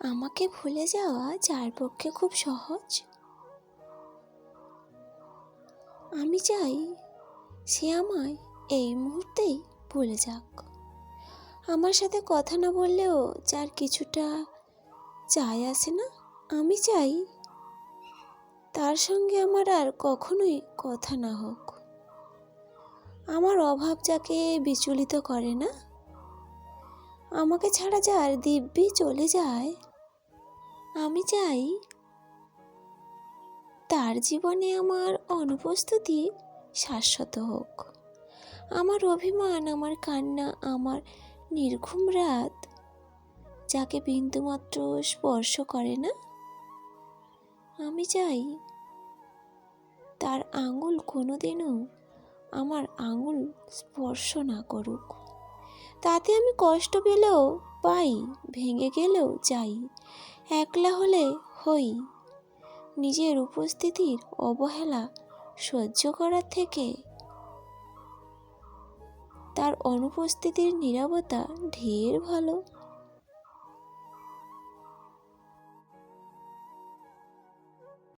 আমাকে ভুলে যাওয়া যার পক্ষে খুব সহজ। আমি চাই সে আমায় এই মুহূর্তেই ভুলে যাক। আমার সাথে কথা না বললেও যার কিছুটা চাই আসে না, আমি চাই তার সঙ্গে আমার আর কখনোই কথা না হোক। আমার অভাব যাকে বিচলিত করে না, আমাকে ছাড়া যার দিব্যি চলে যায় আমি চাই তার জীবনে আমার অনুপস্থিতি শাশ্বত হোক। আমার অভিমান, আমার কান্না, আমার নির্ঘুম রাত, যাকে বিন্দুমাত্র স্পর্শ করে না। আমি চাই তার আঙুল কোনোদিনও আমার আঙুল স্পর্শ না করুক। তাতে আমি কষ্ট পেলেও, পাই, ভেঙে গেলেও যাই একলা হলে হই। নিজের উপস্থিতির অবহেলা সহ্য করার থেকে তার অনুপস্থিতির নিরবতা ঢের ভালো।